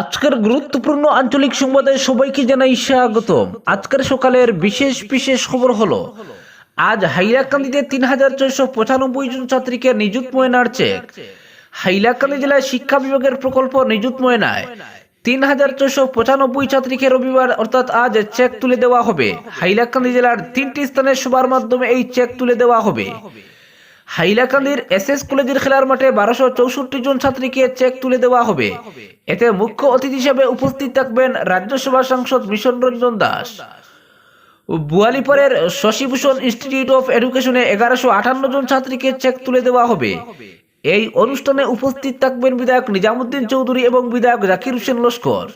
আজকের গুরুত্বপূর্ণ আঞ্চলিক সংবাদে সবাইকে জানাই স্বাগত আজকের সকালের বিশেষ বিশেষ খবর হলো, আজ হাইলাকান্দিতে তিন হাজার ছয়শো পঁচানব্বই জন ছাত্রীকে নিযুত ময়নার চেক। হাইলাকান্দি জেলায় শিক্ষা বিভাগের প্রকল্প নিযুত ময়নায়। তিন হাজার ছয়শো পঁচানব্বই ছাত্রীকে রবিবার অর্থাৎ আজ চেক তুলে দেওয়া হবে। হাইলাকান্দি জেলার তিনটি স্থানে সবার মাধ্যমে এই চেক তুলে দেওয়া হবে। হাইলাকান্দির এস এস কলেজের খেলার মাঠে বারোশো চৌষট্টি জন ছাত্রীকে চেক তুলে দেওয়া হবে। এতে মুখ্য অতিথি হিসেবে উপস্থিত থাকবেন রাজ্যসভা সাংসদ মিশন রঞ্জন দাস। বুয়ালিপুরের শশীভূষণ ইনস্টিটিউট অফ এডুকেশনে এগারোশো আটান্ন জন ছাত্রীকে চেক তুলে দেওয়া হবে। এই অনুষ্ঠানে উপস্থিত থাকবেন বিধায়ক নিজামুদ্দিন চৌধুরী এবং বিধায়ক জাকির হোসেন লস্কর।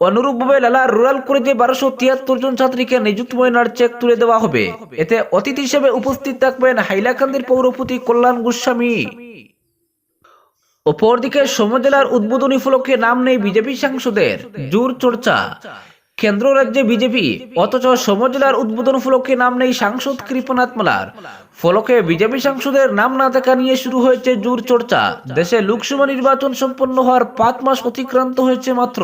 অনুরূপভাবে লালা রুরাল কলেজে বারোশো তিয়াত্তর জন ছাত্রীকে নিযুক্ত ময়নার চেক তুলে দেওয়া হবে। এতে অতিথি হিসেবে উপস্থিত থাকবেন হাইলাকান্দির পৌরপতি কল্যাণ গোস্বামী। অপরদিকে সমজেলার উদ্বোধনী ফলকে নাম নেই বিজেপি সাংসদের। জোর চর্চা। কেন্দ্র রাজ্যে বিজেপি, অথচ সমজেলার উদ্বোধন ফলকে নাম নেই সাংসদ কৃপনাথ মালার। ফলকে বিজেপি সাংসদের নাম না থাকা নিয়ে শুরু হয়েছে জোর চর্চা। দেশে লোকসভা নির্বাচন সম্পন্ন হওয়ার পাঁচ মাস অতিক্রান্ত হয়েছে মাত্র।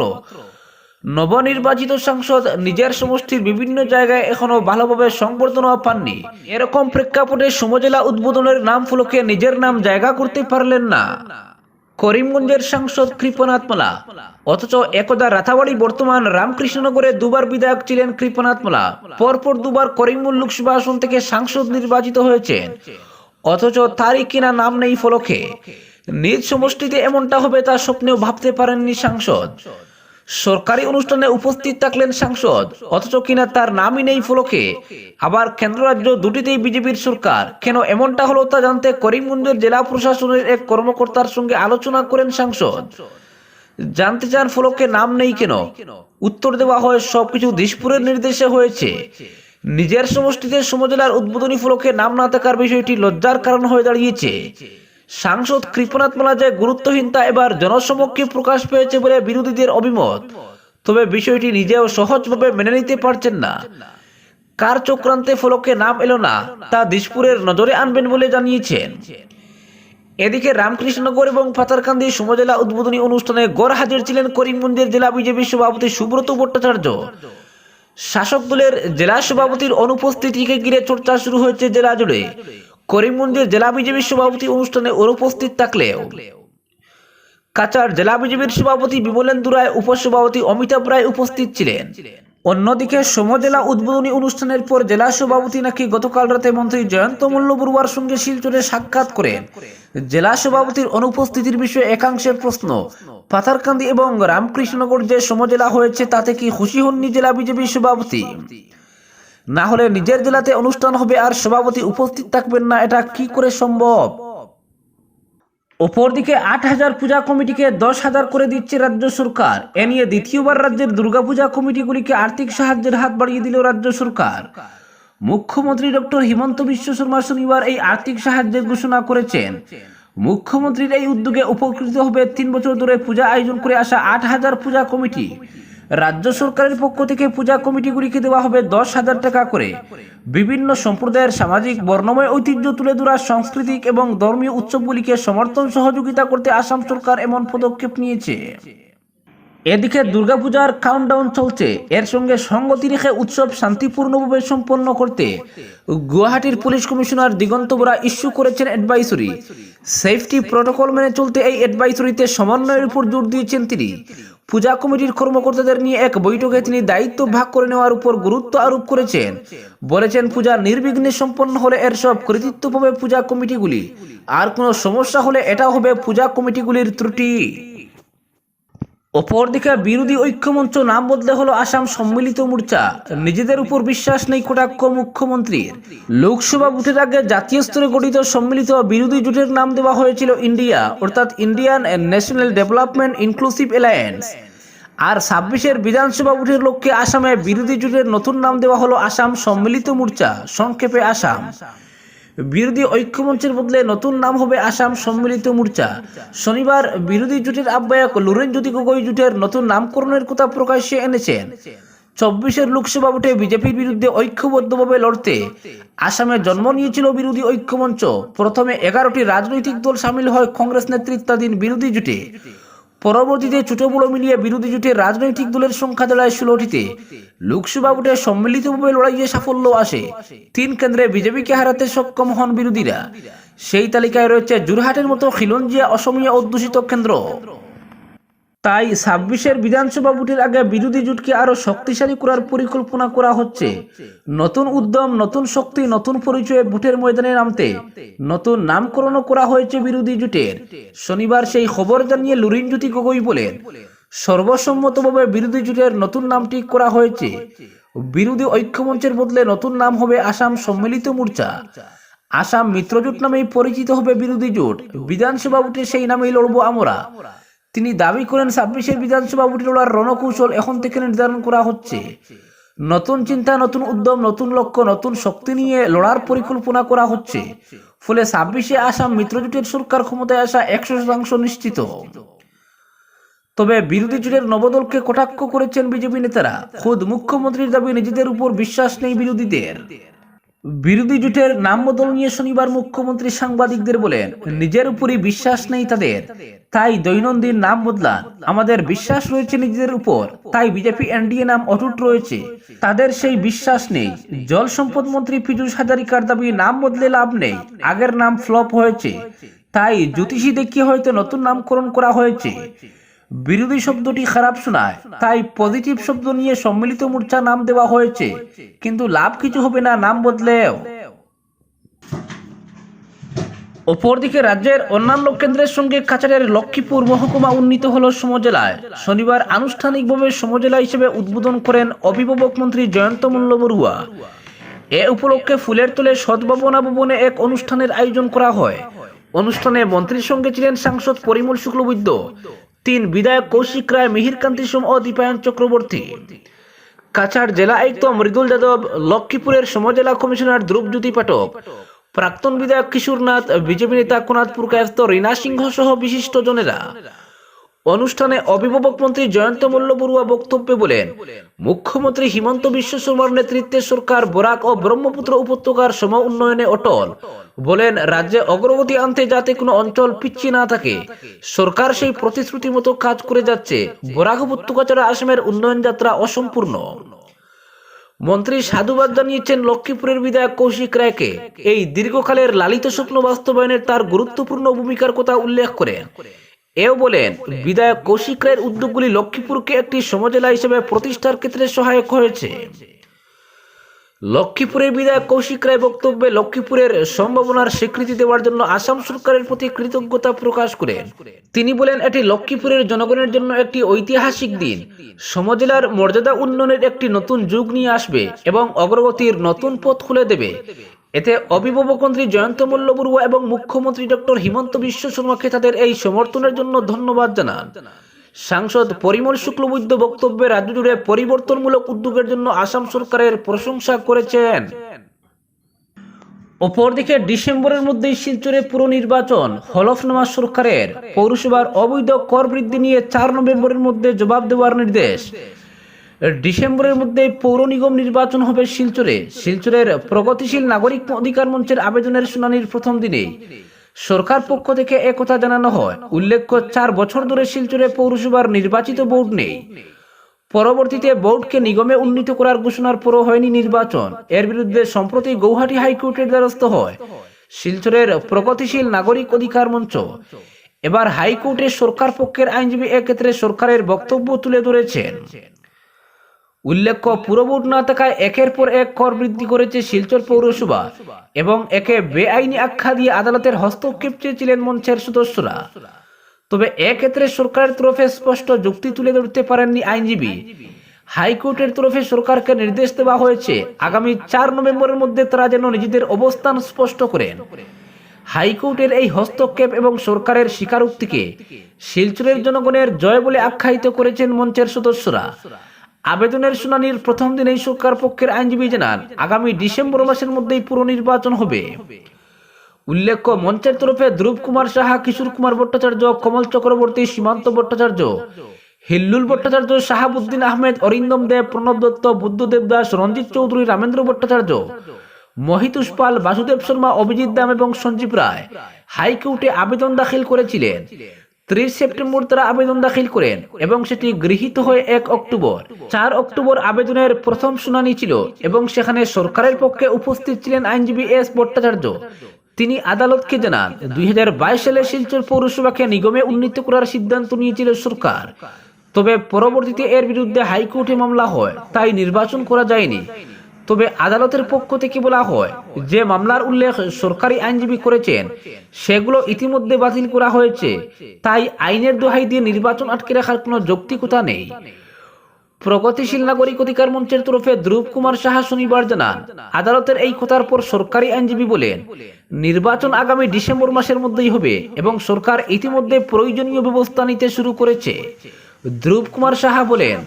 নবনির্বাচিত সাংসদ নিজের সমষ্টির বিভিন্ন জায়গায় এখনও ভালোভাবে সংবর্ধনা পাননি। এরকম প্রেক্ষাপটে সমজেলা উদ্বোধনের নাম ফলকে নিজের নাম জায়গা করতে পারলেন না। করিমগঞ্জের সাংসদ কৃপনাথ মালা। অথচ একদা রাথাবাড়ি বর্তমান রামকৃষ্ণনগরে দুবার বিধায়ক ছিলেন কৃপনাথ মালা। পরপর দুবার করিমগঞ্জ লোকসভা আসন থেকে সাংসদ নির্বাচিত হয়েছেন। অথচ তারই কিনা নাম নেই ফলকে। নিজ সমষ্টিতে এমনটা হবে তা স্বপ্নেও ভাবতে পারেননি সাংসদ। সরকারি অনুষ্ঠানে উপস্থিত থাকলেন সাংসদ। অথচ কিনা তার নামই নেই ফলকে। আবার কেন্দ্র রাজ্য দুটিতেই বিজেপির সরকার। কেন এমনটা হলো তা জানতে করিমগঞ্জের জেলা প্রশাসনের এক কর্মকর্তার সঙ্গে আলোচনা করেন সাংসদ। জানতে চান ফলকে নাম নেই কেন? উত্তর দেওয়া হয়, সবকিছু দিশপুরের নির্দেশে হয়েছে। নিজের সমষ্টিতে সমজেলার উদ্বোধনী ফলকে নাম না থাকার বিষয়টি লজ্জার কারণ হয়ে দাঁড়িয়েছে। সাংসদ কৃপনাথ মালা গুরুত্বহীনতা এবার জনসমক্ষে প্রকাশ পেয়েছে বলে বিরোধীদের অভিমত। তবে বিষয়টি নিজেও সহজভাবে মেনে নিতে পারছেন না। কার চক্রান্তে ফলকে নাম এলো না, তা দিশপুরের নজরে আনবেন বলে জানিয়েছেন। এদিকে রামকৃষ্ণনগর এবং পাতারকান্দি সমজেলা উদ্বোধনী অনুষ্ঠানে গড় হাজির ছিলেন করিমগঞ্জের জেলা বিজেপি সভাপতি সুব্রত ভট্টাচার্য। শাসক দলের জেলা সভাপতির অনুপস্থিতিকে ঘিরে চর্চা শুরু হয়েছে জেলা জুড়ে। করিমগঞ্জের জেলা বিজেপির সভাপতি অনুষ্ঠানে অনুপস্থিত থাকলেও কাচার জেলা বিজেপির সভাপতি বিমলেন্দু রায়, উপসভাপতি অমিতাভ রায় উপস্থিত ছিলেন। অন্যদিকে সমজেলা উদ্বোধনী অনুষ্ঠানের পর জেলা সভাপতি নাকি গতকাল রাতে মন্ত্রী জয়ন্ত মল্ল বড়ুয়ার সঙ্গে শিলচরে সাক্ষাৎ করেন। জেলা সভাপতির অনুপস্থিতির বিষয়ে একাংশের প্রশ্ন, পাথারকান্দি এবং রামকৃষ্ণনগর যে সমজেলা হয়েছে তাতে কি খুশি হননি জেলা বিজেপির সভাপতি? না হলে নিজের জেলাতে অনুষ্ঠান হবে আর সভাপতি উপস্থিত থাকবেন না, এটা কি করে সম্ভব? অপরদিকে আট হাজার পূজা কমিটিকে দশ হাজার করে দিচ্ছে রাজ্য সরকার। এ নিয়ে দ্বিতীয়বার রাজ্যের দুর্গাপূজা কমিটিগুলিকে আর্থিক সাহায্যের হাত বাড়িয়ে দিল রাজ্য সরকার। মুখ্যমন্ত্রী ডক্টর হিমন্ত বিশ্ব শর্মা শনিবার এই আর্থিক সাহায্যের ঘোষণা করেছেন। মুখ্যমন্ত্রীর এই উদ্যোগে উপকৃত হবে তিন বছর ধরে পূজা আয়োজন করে আসা আট হাজার পূজা কমিটি। রাজ্য সরকারের পক্ষ থেকে পূজা কমিটিগুলিকে দেওয়া হবে দশ হাজার টাকা করে। বিভিন্ন সম্প্রদায়ের সামাজিক, বর্ণময় ঐতিহ্য তুলে ধরা সাংস্কৃতিক এবং ধর্মীয় উৎসবগুলিকে সমর্থন সহযোগিতা করতে আসাম সরকার এমন পদক্ষেপ নিয়েছে। এদিকে দুর্গাপূজার কাউন্টডাউন চলছে। এর সঙ্গে সঙ্গতি রেখে উৎসব শান্তিপূর্ণভাবে সম্পন্ন করতে গুয়াহাটির police commissioner Diganta Bora issue করেছেন অ্যাডভাইসরি সেফটি প্রটোকল মেনে চলতে এই অ্যাডভাইসরিতে সমন্বয়ের উপর জোর দিয়েছেন তিনি। পূজা কমিটির কর্মকর্তাদের নিয়ে এক বৈঠকে তিনি দায়িত্ব ভাগ করে নেওয়ার উপর গুরুত্ব আরোপ করেছেন। বলেছেন, পূজা নির্বিঘ্নে সম্পন্ন হলে এর সব কৃতিত্ব পাবে পূজা কমিটিগুলি। আর কোনো সমস্যা হলে এটা হবে পূজা কমিটিগুলির ত্রুটি। অপরদিকে বিরোধী ঐক্যমঞ্চ নাম বদলে হলো আসাম সম্মিলিত মোর্চা। নিজেদের উপর বিশ্বাস নেই কটাক্ষ মুখ্যমন্ত্রীর। লোকসভা ভোটের আগে জাতীয় স্তরে গঠিত সম্মিলিত বিরোধী জোটের নাম দেওয়া হয়েছিল ইন্ডিয়া, অর্থাৎ Indian national development inclusive alliance. আর ছাব্বিশের বিধানসভা ভোটের লক্ষ্যে আসামে বিরোধী জোটের নতুন নাম দেওয়া হলো আসাম সম্মিলিত মোর্চা, সংক্ষেপে আসাম। বিরোধী ঐক্যমঞ্চের বদলে নতুন নাম হবে আসাম সম্মিলিত মোর্চা। শনিবার বিরোধী জোটের আহ্বায়ক লুরেন জ্যোতি গগৈ জোটের নতুন নামকরণের কথা প্রকাশ্যে এনেছেন। চব্বিশের লোকসভা ভোটে বিজেপির বিরুদ্ধে ঐক্যবদ্ধভাবে লড়তে আসামে জন্ম নিয়েছিল বিরোধী ঐক্যমঞ্চ। প্রথমে এগারোটি রাজনৈতিক দল সামিল হয় কংগ্রেস নেতৃত্বাধীন বিরোধী জোটে। পরবর্তীতে বড় মিলিয়ে বিরোধী জোটের রাজনৈতিক দলের সংখ্যা দাঁড়ায় ষোলোটিতে। লোকসভা ভোটে সম্মিলিতভাবে লড়াইয়ে সাফল্য আসে। তিন কেন্দ্রে বিজেপিকে হারাতে সক্ষম হন বিরোধীরা। সেই তালিকায় রয়েছে জোরহাটের মতো খিলঞ্জিয়া, অসমীয়া অধ্যুষিত কেন্দ্র। তাই ছাব্বিশের বিধানসভা ভোটের আগে বিরোধী জোটকে আরও শক্তিশালী করার পরিকল্পনা করা হচ্ছে। নতুন উদ্যম, নতুন শক্তি, নতুন পরিচয়ে ভোটের ময়দানে নামতে, নতুন নামকরণও করা হয়েছে বিরোধী জোটের। শনিবার সেই খবর জানিয়ে লুরিন জ্যোতি গগৈ বলেন, সর্বসম্মতভাবে বিরোধী জোটের নতুন নামটি করা হয়েছে। বিরোধী ঐক্যমঞ্চের বদলে নতুন নাম হবে আসাম সম্মিলিত মোর্চা। আসাম মিত্রজোট নামেই পরিচিত হবে বিরোধী জোট। বিধানসভা ভোটে সেই নামেই লড়বো আমরা। তিনি দাবি করেন ছাব্বিশের বিধানসভা ভোটে লড়ার রণকৌশল এখন থেকে নির্ধারণ করা হচ্ছে। নতুন চিন্তা, নতুন উদ্যম, নতুন লক্ষ্য, নতুন শক্তি নিয়ে লড়ার পরিকল্পনা করা হচ্ছে। ফলে ছাব্বিশে আসাম মিত্রজোটের সরকার ক্ষমতায় আসা একশো শতাংশ নিশ্চিত। তবে বিরোধী জোটের নবদলকে কটাক্ষ করেছেন বিজেপি নেতারা। খোদ মুখ্যমন্ত্রীর দাবি, নিজেদের উপর বিশ্বাস নেই বিরোধীদের। বিরোধী জোটের নাম বদল নিয়ে শনিবার মুখ্যমন্ত্রী সাংবাদিকদের বলেন, নিজের উপরই বিশ্বাস নেই তাদের। তাই দৈনন্দিন নাম বদলান আমাদের বিশ্বাস রয়েছে নিজেদের উপর। তাই বিজেপি এনডিএ নাম অটুট রয়েছে। তাদের সেই বিশ্বাস নেই। জল সম্পদ মন্ত্রী পীযূষ হাজারিকার দাবি, নাম বদলে লাভ নেই। আগের নাম ফ্লপ হয়েছে। তাই জ্যোতিষী দেখিয়ে হয়তো নতুন নামকরণ করা হয়েছে। বিরোধী শব্দটি খারাপ শোনায়। তাই পজিটিভ শব্দ নিয়ে সম্মিলিত মোর্চা নাম দেওয়া হয়েছে। কিন্তু লাভ কিছু হবে না নাম বদলেও। অপরদিকে রাজ্যের অন্যান্য কেন্দ্রের সঙ্গে কাছাড়ের লক্ষ্মীপুর মহকুমা উন্নীত হল সমজেলায়। শনিবার আনুষ্ঠানিকভাবে সমজেলা হিসেবে উদ্বোধন করেন অভিভাবক মন্ত্রী জয়ন্ত মল্ল বড়ুয়া। এ উপলক্ষে ফুলের তোলে সদ্ভাবনা ভবনে এক অনুষ্ঠানের আয়োজন করা হয়। অনুষ্ঠানে মন্ত্রীর সঙ্গে ছিলেন সাংসদ পরিমল শুক্লবৈদ্য। তিন বিধায়ক কৌশিক রায় মিহিরকান্তি সোম ও দীপায়ন চক্রবর্তী। কাছাড় জেলা আয়ুক্ত মৃদুল যাদব, লক্ষ্মীপুরের সমজেলা কমিশনার ধ্রুবজ্যোতি পাঠক। প্রাক্তন বিধায়ক কিশোরনাথ, বিজেপি নেতা কোনাথপুর কায়স্ত রীনা সিংহ সহ বিশিষ্ট জনেরা। অনুষ্ঠানে অভিভাবক মন্ত্রী জয়ন্ত মল্ল বড়ুয়া বক্তব্যে বলেন, মুখ্যমন্ত্রী হিমন্ত বিশ্ব শর্মার নেতৃত্বে সরকার বরাক ও ব্রহ্মপুত্র উপত্যকার সম উন্নয়নে অটল। বলেন, রাজ্যে অগ্রগতি আনতে যাতে কোনো অঞ্চল পিছিয়ে না থাকে, সরকার সেই প্রতিশ্রুতি মতো কাজ করে যাচ্ছে। বরাক উপত্যকা ছাড়া আসামের উন্নয়ন যাত্রা অসম্পূর্ণ। মন্ত্রী সাধুবাদ জানিয়েছেন, লক্ষ্মীপুরের বিধায়ক কৌশিক রায়কে এই দীর্ঘকালের লালিত স্বপ্ন বাস্তবায়নের তার গুরুত্বপূর্ণ ভূমিকার কথা উল্লেখ করেন। এও বলেন, বিধায়ক কৌশিক রায়ের উদ্যোগগুলি লক্ষ্মীপুরকে একটি সমজেলা হিসেবে প্রতিষ্ঠার ক্ষেত্রে সহায়ক হয়েছে। লক্ষ্মীপুরের বিধায়ক কৌশিক রায় বক্তব্যে লক্ষ্মীপুরের সম্ভাবনার স্বীকৃতি দেওয়ার জন্য আসাম সরকারের প্রতি কৃতজ্ঞতা প্রকাশ করেন। তিনি বলেন, এটি লক্ষ্মীপুরের জনগণের জন্য একটি ঐতিহাসিক দিন। সমজেলার মর্যাদা উন্নয়নের একটি নতুন যুগ নিয়ে আসবে এবং অগ্রগতির নতুন পথ খুলে দেবে। এতে অভিভাবক মন্ত্রী জয়ন্ত মল্ল বড়ুয়া এবং মুখ্যমন্ত্রী ডক্টর হিমন্ত বিশ্ব শর্মাকে তাদের এই সমর্থনের জন্য ধন্যবাদ জানান। সাংসদ পরিমল শুক্লবৈদ্য বক্তব্যে রাজ্য জুড়ে পরিবর্তনমূলক উদ্যোগের জন্য আসাম সরকারের প্রশংসা করেছেন। অপরদিকে ডিসেম্বরের মধ্যেই শিলচরে পুরো নির্বাচন হলফনামা সরকারের পৌরসভার অবৈধ কর বৃদ্ধি নিয়ে চার নভেম্বরের মধ্যে জবাব দেওয়ার নির্দেশ। ডিসেম্বরের মধ্যে পৌর নিগম নির্বাচন হবে শিলচরে। শিলচরের প্রগতিশীল নাগরিক অধিকার মঞ্চের আবেদনের শুনানির প্রথম দিনে। সরকার পক্ষ থেকে একথা জানানো হয়। উল্লেখ্য, চার বছর ধরে শিলচরে পৌরসভার নির্বাচিত বোর্ড নেই। পরবর্তীতে বোর্ডকে নিগমে উন্নীত করার ঘোষণার পরও হয়নি নির্বাচন। এর বিরুদ্ধে সম্প্রতি গৌহাটি হাইকোর্টের দ্বারস্থ হয়। শিলচরের প্রগতিশীল নাগরিক অধিকার মঞ্চ। এবার হাইকোর্টে সরকার পক্ষের আইনজীবী এক্ষেত্রে সরকারের বক্তব্য তুলে ধরেছেন। উল্লেখ্য পুরবোর্ড না থাকায় একের পর এক কর বৃদ্ধি করেছে শিলচর পৌরসভা এবং একে বেআইনি আখ্যা দিয়ে আদালতের হস্তক্ষেপ চেয়েছিলেন মঞ্চের সদস্যরা। তবে এক্ষেত্রে সরকারের তরফে স্পষ্ট যুক্তি তুলে ধরতে পারেননি আইনজীবী। হাইকোর্টের তরফে সরকারকে নির্দেশ দেওয়া হয়েছে, আগামী চার নভেম্বরের মধ্যে তারা যেন নিজেদের অবস্থান স্পষ্ট করেন। হাইকোর্টের এই হস্তক্ষেপ এবং সরকারের স্বীকারোক্তিকে শিলচরের জনগণের জয় বলে আখ্যায়িত করেছেন মঞ্চের সদস্যরা। আবেদনের শুনানির প্রথম দিনেই সরকার পক্ষের আইনজীবী জানান, আগামী ডিসেম্বর মাসের মধ্যেই পুরো নির্বাচন হবে। উল্লেখ্য, মঞ্চের তরফে ধ্রুব কুমার সাহা, কিশোর কুমার ভট্টাচার্য, কমল চক্রবর্তী, সীমান্ত ভট্টাচার্য, হিল্লুল ভট্টাচার্য, শাহাবুদ্দিন আহমেদ, অরিন্দম দেব, প্রণব দত্ত, বুদ্ধদেব দাস, রঞ্জিত চৌধুরী, রামেন্দ্র ভট্টাচার্য, মহিতুষ পাল, বাসুদেব শর্মা, অভিজিৎ দাম এবং সঞ্জীব রায় হাইকোর্টে আবেদন দাখিল করেছিলেন। ত্রিশ সেপ্টেম্বর তারা আবেদন দাখিল করেন এবং সেটি গৃহীত হয় এক অক্টোবর। চার অক্টোবর আবেদনের প্রথম শুনানি ছিল এবং সেখানে সরকারের পক্ষে উপস্থিত ছিলেন আইনজীবী এস ভট্টাচার্য। তিনি আদালতকে জানান, দুই হাজার বাইশ সালে শিলচর পৌরসভাকে নিগমে উন্নীত করার সিদ্ধান্ত নিয়েছিল সরকার। তবে পরবর্তীতে এর বিরুদ্ধে হাইকোর্টে মামলা হয়, তাই নির্বাচন করা যায়নি। তবে আদালতের পক্ষ থেকে বলা হয়, যে মামলার উল্লেখ সরকারি আইনজীবী করেছেন, সেগুলো ইতিমধ্যে বাতিল করা হয়েছে। তাই আইনের দোহাই দিয়ে নির্বাচন আটকে রাখার কোনো যৌক্তিকতা নেই। প্রগতিশীল নাগরিক অধিকার মঞ্চের তরফে ধ্রুব কুমার সাহা শনিবার জানান, আদালতের এই কথার পর সরকারি আইনজীবী বলেন, নির্বাচন আগামী ডিসেম্বর মাসের মধ্যেই হবে এবং সরকার ইতিমধ্যে প্রয়োজনীয় ব্যবস্থা নিতে শুরু করেছে। ধ্রুব কুমার সাহা বলেন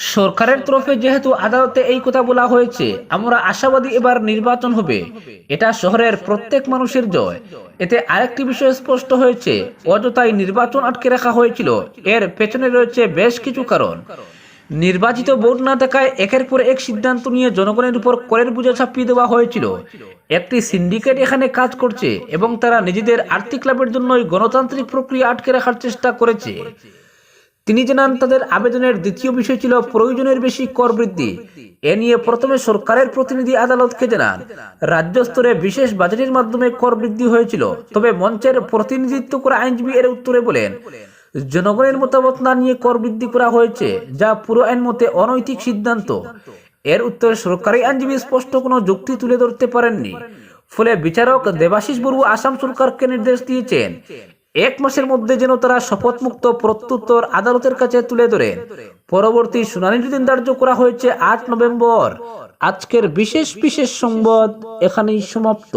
সরকারের তরফে যেহেতু আদালতে এই কথা বলা হয়েছে, আমরা আশাবাদী এবার নির্বাচন হবে। এটা শহরের প্রত্যেক মানুষের জয়। এতে আরেকটি বিষয় স্পষ্ট হয়েছে, অযথাই নির্বাচন আটকে রাখা হয়েছিল। এর পেছনে রয়েছে বেশ কিছু কারণ। নির্বাচিত বোর্ড না থাকায় একের পর এক সিদ্ধান্ত নিয়ে জনগণের উপর করের বোঝা ছাপিয়ে দেওয়া হয়েছিল। একটি সিন্ডিকেট এখানে কাজ করছে এবং তারা নিজেদের আর্থিক লাভের জন্যই গণতান্ত্রিক প্রক্রিয়া আটকে রাখার চেষ্টা করেছে। তিনি জানান তাদের আবেদনের দ্বিতীয় বিষয় ছিল প্রয়োজনের বেশি কর বৃদ্ধি। এ নিয়ে প্রথমে সরকারের প্রতিনিধি আদালতকে জানান, রাজ্য স্তরে বিশেষ বাজেটের মাধ্যমে কর বৃদ্ধি হয়েছিল, তবে মঞ্চের প্রতিনিধিত্ব করা আইনজীবী এর উত্তরে বলেন, জনগণের মতামত না নিয়ে কর বৃদ্ধি করা হয়েছে, যা পুরো আইন মতে অনৈতিক সিদ্ধান্ত। এর উত্তরে সরকারি আইনজীবী স্পষ্ট কোনো যুক্তি তুলে ধরতে পারেননি। ফলে বিচারক দেবাশিস বড়ু আসাম সরকারকে নির্দেশ দিয়েছেন এক মাসের মধ্যে যেন তারা শপথ মুক্ত প্রত্যুত্তর আদালতের কাছে তুলে ধরে। পরবর্তী শুনানির দিন ধার্য করা হয়েছে আট নভেম্বর। আজকের বিশেষ বিশেষ সংবাদ এখানেই সমাপ্ত।